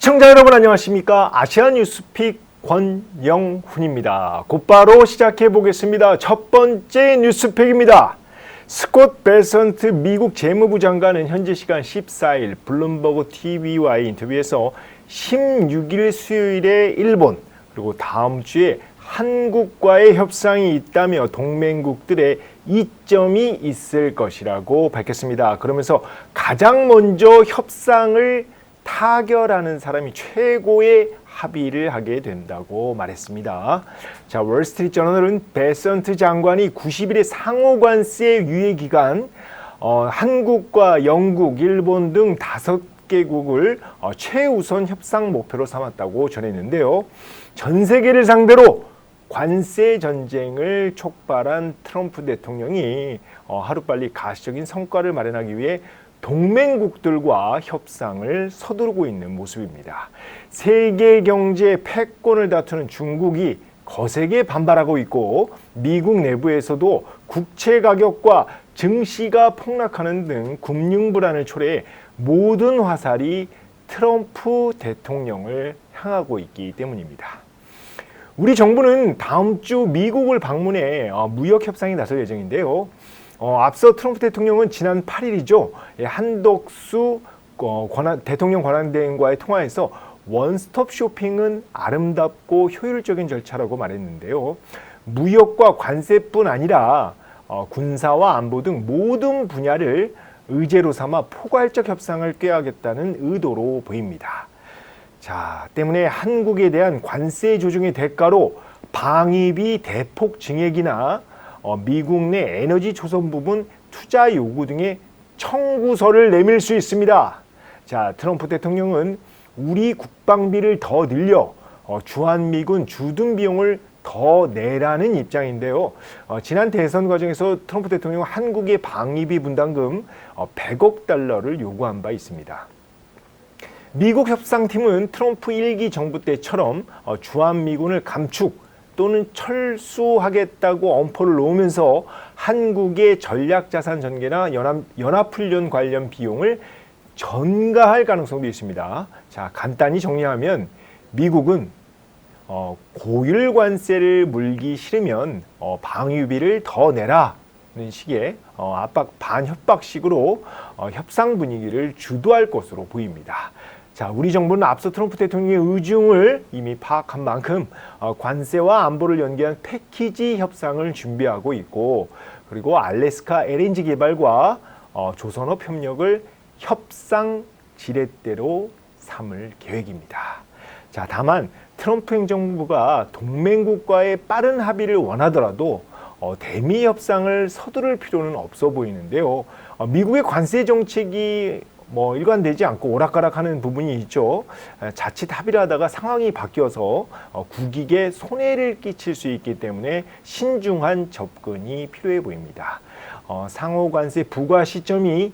시청자 여러분 안녕하십니까? 아시아 뉴스픽 권영훈입니다. 곧바로 시작해 보겠습니다. 첫 번째 뉴스픽입니다. 스콧 베선트 미국 재무부 장관은 현지 시간 14일 블룸버그 TV와의 인터뷰에서 16일 수요일에 일본 그리고 다음 주에 한국과의 협상이 있다며 동맹국들의 이점이 있을 것이라고 밝혔습니다. 그러면서 가장 먼저 협상을 타결하는 사람이 최고의 합의를 하게 된다고 말했습니다. 자, 월스트리트 저널은 베선트 장관이 90일의 상호 관세 유예 기간 어, 한국과 영국, 일본 등 다섯 개국을 어, 최우선 협상 목표로 삼았다고 전했는데요. 전 세계를 상대로 관세 전쟁을 촉발한 트럼프 대통령이 어, 하루빨리 가시적인 성과를 마련하기 위해 동맹국들과 협상을 서두르고 있는 모습입니다. 세계 경제 패권을 다투는 중국이 거세게 반발하고 있고 미국 내부에서도 국채 가격과 증시가 폭락하는 등 금융 불안을 초래해 모든 화살이 트럼프 대통령을 향하고 있기 때문입니다. 우리 정부는 다음 주 미국을 방문해 어, 무역 협상에 나설 예정인데요. 어, 앞서 트럼프 대통령은 지난 8일이죠. 예, 한덕수 어, 권한, 대통령 권한대행과의 통화에서 원스톱 쇼핑은 아름답고 효율적인 절차라고 말했는데요. 무역과 관세뿐 아니라 어, 군사와 안보 등 모든 분야를 의제로 삼아 포괄적 협상을 꾀하겠다는 의도로 보입니다. 자, 때문에 한국에 대한 관세 조정의 대가로 방위비 대폭 증액이나 어, 미국 내 에너지 조선 부분 투자 요구 등의 청구서를 내밀 수 있습니다. 자, 트럼프 대통령은 우리 국방비를 더 늘려 어, 주한미군 주둔 비용을 더 내라는 입장인데요. 어, 지난 대선 과정에서 트럼프 대통령은 한국의 방위비 분담금 어, 100억 달러를 요구한 바 있습니다. 미국 협상팀은 트럼프 일기 정부 때처럼 어, 주한미군을 감축 또는 철수하겠다고 엄포를 놓으면서 한국의 전략자산 전개나 연합, 연합훈련 관련 비용을 전가할 가능성도 있습니다. 자, 간단히 정리하면 미국은 어, 고율 관세를 물기 싫으면 어, 방위비를 더 내라. 는 식의 어, 압박 반협박식으로 어, 협상 분위기를 주도할 것으로 보입니다. 자, 우리 정부는 앞서 트럼프 대통령의 의중을 이미 파악한 만큼 어, 관세와 안보를 연계한 패키지 협상을 준비하고 있고 그리고 알래스카 LNG 개발과 어, 조선업 협력을 협상 지렛대로 삼을 계획입니다. 자, 다만 트럼프 행정부가 동맹국과의 빠른 합의를 원하더라도 어, 대미 협상을 서두를 필요는 없어 보이는데요. 어, 미국의 관세 정책이 뭐 일관되지 않고 오락가락하는 부분이 있죠. 자칫 합의를 하다가 상황이 바뀌어서 어, 국익에 손해를 끼칠 수 있기 때문에 신중한 접근이 필요해 보입니다. 어, 상호 관세 부과 시점이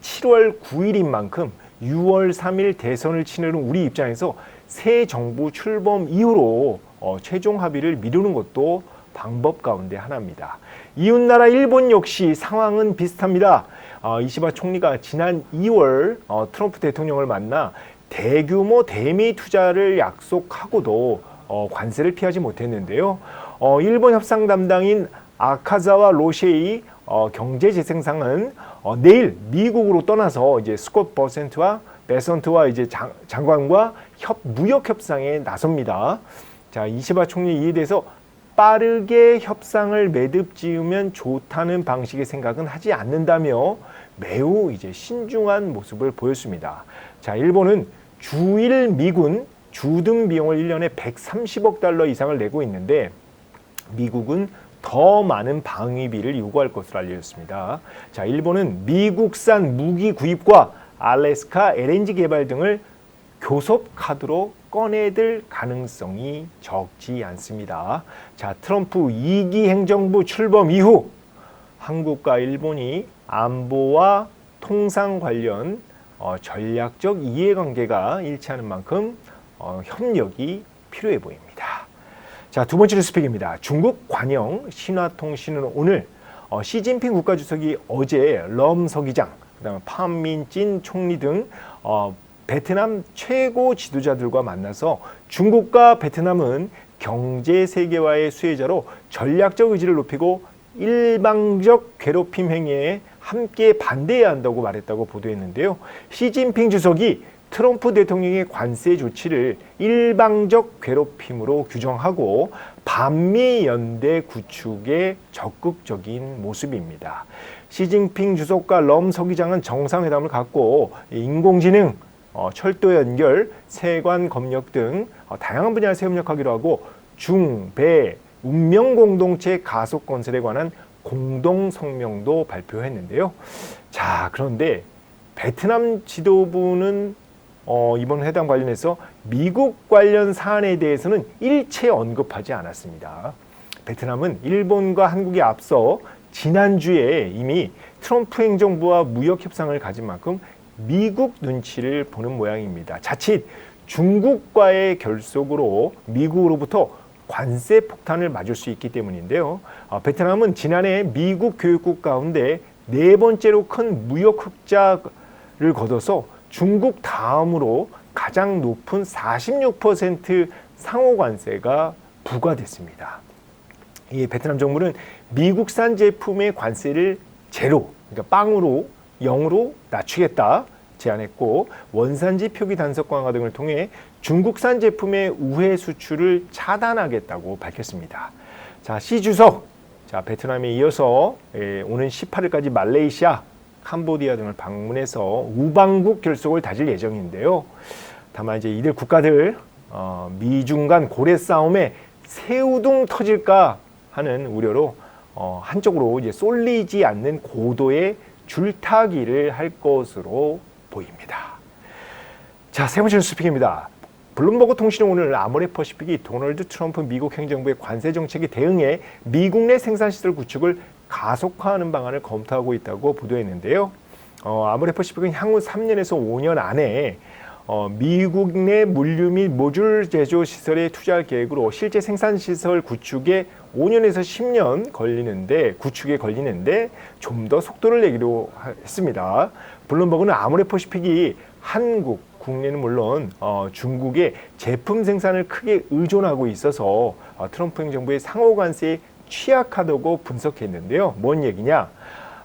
7월 9일인 만큼 6월 3일 대선을 치르는 우리 입장에서 새 정부 출범 이후로 어, 최종 합의를 미루는 것도 방법 가운데 하나입니다. 이웃나라 일본 역시 상황은 비슷합니다. 어, 이시바 총리가 지난 2월 어, 트럼프 대통령을 만나 대규모 대미 투자를 약속하고도 어, 관세를 피하지 못했는데요. 어, 일본 협상 담당인 아카자와 로셰이 어, 경제재생상은 어, 내일 미국으로 떠나서 이제 스콧 버센트와 베선트와 이제 장, 장관과 협, 무역 협상에 나섭니다. 자, 이시바 총리 이에 대해서 빠르게 협상을 매듭 지으면 좋다는 방식의 생각은 하지 않는다며 매우 이제 신중한 모습을 보였습니다. 자, 일본은 주일 미군 주등 비용을 1년에 130억 달러 이상을 내고 있는데 미국은 더 많은 방위비를 요구할 것으로 알려졌습니다. 자, 일본은 미국산 무기 구입과 알래스카 LNG 개발 등을 교섭 카드로 꺼내들 가능성이 적지 않습니다. 자, 트럼프 2기 행정부 출범 이후 한국과 일본이 안보와 통상 관련 어, 전략적 이해관계가 일치하는 만큼 어, 협력이 필요해 보입니다. 자, 두 번째 뉴스픽입니다. 중국 관영 신화통신은 오늘 어, 시진핑 국가주석이 어제 럼 서기장, 그다음에 판민진 총리 등 어, 베트남 최고 지도자들과 만나서 중국과 베트남은 경제 세계화의 수혜자로 전략적 의지를 높이고 일방적 괴롭힘 행위에 함께 반대해야 한다고 말했다고 보도했는데요. 시진핑 주석이 트럼프 대통령의 관세 조치를 일방적 괴롭힘으로 규정하고 반미 연대 구축에 적극적인 모습입니다. 시진핑 주석과 럼 서기장은 정상회담을 갖고 인공지능, 어, 철도 연결, 세관 검역 등 어, 다양한 분야에서 협력하기로 하고 중, 배, 운명 공동체 가속 건설에 관한 공동 성명도 발표했는데요. 자, 그런데 베트남 지도부는 어, 이번 회담 관련해서 미국 관련 사안에 대해서는 일체 언급하지 않았습니다. 베트남은 일본과 한국에 앞서 지난주에 이미 트럼프 행정부와 무역 협상을 가진 만큼 미국 눈치를 보는 모양입니다. 자칫 중국과의 결속으로 미국으로부터 관세 폭탄을 맞을 수 있기 때문인데요. 어, 베트남은 지난해 미국 교육국 가운데 네 번째로 큰 무역 흑자를 거둬서 중국 다음으로 가장 높은 46% 상호 관세가 부과됐습니다. 이 베트남 정부는 미국산 제품의 관세를 제로, 그러니까 빵으로 0으로 낮추겠다 제안했고 원산지 표기 단속 강화 등을 통해 중국산 제품의 우회 수출을 차단하겠다고 밝혔습니다. 자, 시 주석, 자 베트남에 이어서 예, 오는 18일까지 말레이시아, 캄보디아 등을 방문해서 우방국 결속을 다질 예정인데요. 다만 이제 이들 국가들 어, 미중 간 고래 싸움에 새우등 터질까 하는 우려로 어, 한쪽으로 이제 쏠리지 않는 고도의 줄타기를 할 것으로 보입니다. 자, 세 번째 뉴스픽입니다. 블룸버그 통신은 오늘 아모레 퍼시픽이 도널드 트럼프 미국 행정부의 관세 정책에 대응해 미국 내 생산 시설 구축을 가속화하는 방안을 검토하고 있다고 보도했는데요. 어, 아모레 퍼시픽은 향후 3년에서 5년 안에 어, 미국 내 물류 및 모듈 제조 시설에 투자할 계획으로 실제 생산 시설 구축에 5년에서 10년 걸리는데 구축에 걸리는데 좀 더 속도를 내기로 했습니다. 블룸버그는 아모레 퍼시픽이 한국 국내는 물론 어, 중국의 제품 생산을 크게 의존하고 있어서 어, 트럼프 행정부의 상호 관세에 취약하다고 분석했는데요. 뭔 얘기냐?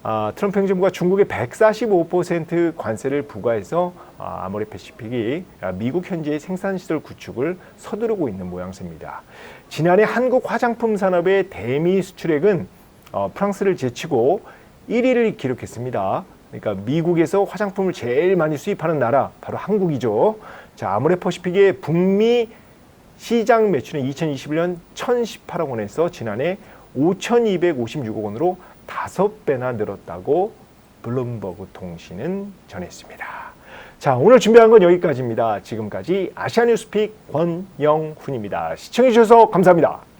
아, 트럼프 행정부가 중국에 145% 관세를 부과해서 아, 아모레 패시픽이 아, 미국 현지의 생산 시설 구축을 서두르고 있는 모양새입니다. 지난해 한국 화장품 산업의 대미 수출액은 어, 프랑스를 제치고 1위를 기록했습니다. 그러니까 미국에서 화장품을 제일 많이 수입하는 나라 바로 한국이죠. 자, 아모레 퍼시픽의 북미 시장 매출은 2021년 1,018억 원에서 지난해 5,256억 원으로 다섯 배나 늘었다고 블룸버그 통신은 전했습니다. 자, 오늘 준비한 건 여기까지입니다. 지금까지 아시아뉴스픽 권영훈입니다. 시청해 주셔서 감사합니다.